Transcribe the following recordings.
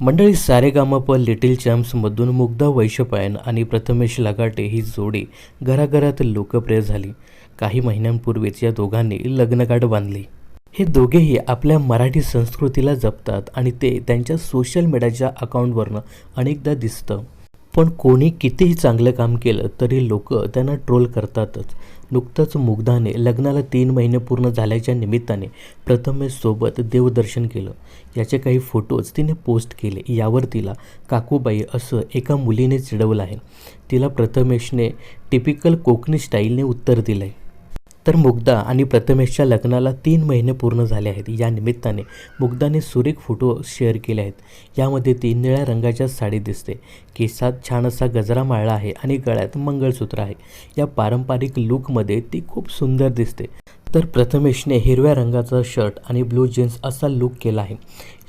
मंडळी सारेगामप लिटिल चॅम्प्समधून मुग्धा वैशपायन आणि प्रथमेश लगाटे ही जोडी घराघरात लोकप्रिय झाली. काही महिन्यांपूर्वीच या दोघांनी लग्नगाठ बांधली. हे दोघेही आपल्या मराठी संस्कृतीला जपतात आणि ते त्यांच्या सोशल मीडियाच्या अकाउंटवरनं अनेकदा दिसतं. पण कोणी कितीही चांगलं काम केलं तरी लोक त्यांना ट्रोल करतातच. नुकतंच मुग्धाने लग्नाला तीन महिने पूर्ण झाल्याच्या निमित्ताने प्रथमेशसोबत देवदर्शन केलं. याचे काही फोटोज तिने पोस्ट केले. यावर तिला काकूबाई असं एका मुलीने चिडवलं आहे. तिला प्रथमेशने टिपिकल कोकणी स्टाईलने उत्तर दिलं आहे तर मुग्धा आणि प्रथमेशच्या लग्नाला तीन महिने पूर्ण झाले आहेत. या निमित्ताने मुग्धाने सुरेख फोटो शेअर केले आहेत. यामध्ये तीन निळ्या रंगाच्या साडी दिसते. केसात छान असा गजरा माळला आहे आणि गळ्यात मंगळसूत्र आहे. या पारंपरिक लूकमध्ये ती खूप सुंदर दिसते. तर प्रथमेशने हिरव्या रंगाचा शर्ट आणि ब्लू जीन्स असा लूक केला आहे.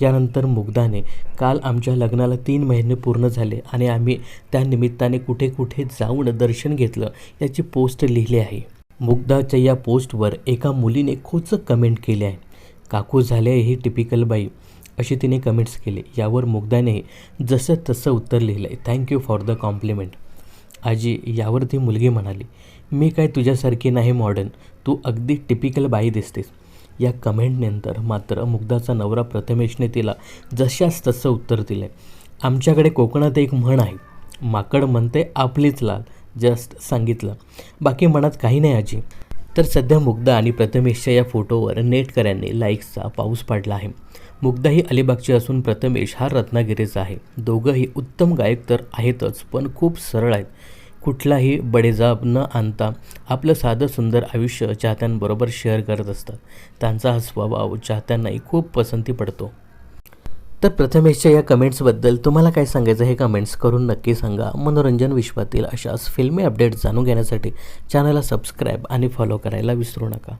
यानंतर मुग्धाने काल आमच्या लग्नाला तीन महिने पूर्ण झाले आणि आम्ही त्या निमित्ताने कुठे कुठे जाऊन दर्शन घेतलं याची पोस्ट लिहिली आहे. मुग्धाच्या या पोस्टवर एका मुलीने खोचं कमेंट केले आहे. काकू झाले ही टिपिकल बाई अशी तिने कमेंट्स केले. यावर मुग्धाने जसं तसं उत्तर लिहिलं आहे थँक्यू फॉर द कॉम्प्लिमेंट आजी यावर ती मुलगी म्हणाली मी काय तुझ्यासारखी नाही मॉडर्न तू अगदी टिपिकल बाई दिसतेस. या कमेंटनंतर मात्र मुग्धाचा नवरा प्रथमेशने तिला जशास तसं उत्तर दिलं आहे आमच्याकडे कोकणात एक म्हण आहे. माकड म्हणते आपलीच लाल. जस्ट सांगितलं. बाकी मनात काही नाही आजी. तर सध्या मुग्धा आणि प्रथमेशच्या या फोटोवर नेटकऱ्यांनी लाईक्सचा पाऊस पाडला आहे. मुग्धा ही अलिबागची असून प्रथमेश हा रत्नागिरीचा आहे. दोघंही उत्तम गायक तर आहेतच पण खूप सरळ आहेत. कुठलाही बडेजाब न आणता आपलं साधं सुंदर आयुष्य चाहत्यांबरोबर शेअर करत असतात. त्यांचा हा स्वभाव चाहत्यांनाही खूप पसंती पडतो. तर प्रथमेशच्या या कमेंट्सबद्दल तुम्हाला काय सांगायचं हे कमेंट्स करून नक्की सांगा. मनोरंजन विश्वातील अशाच फिल्मी अपडेट्स जाणून घेण्यासाठी चॅनलला सबस्क्राईब आणि फॉलो करायला विसरू नका.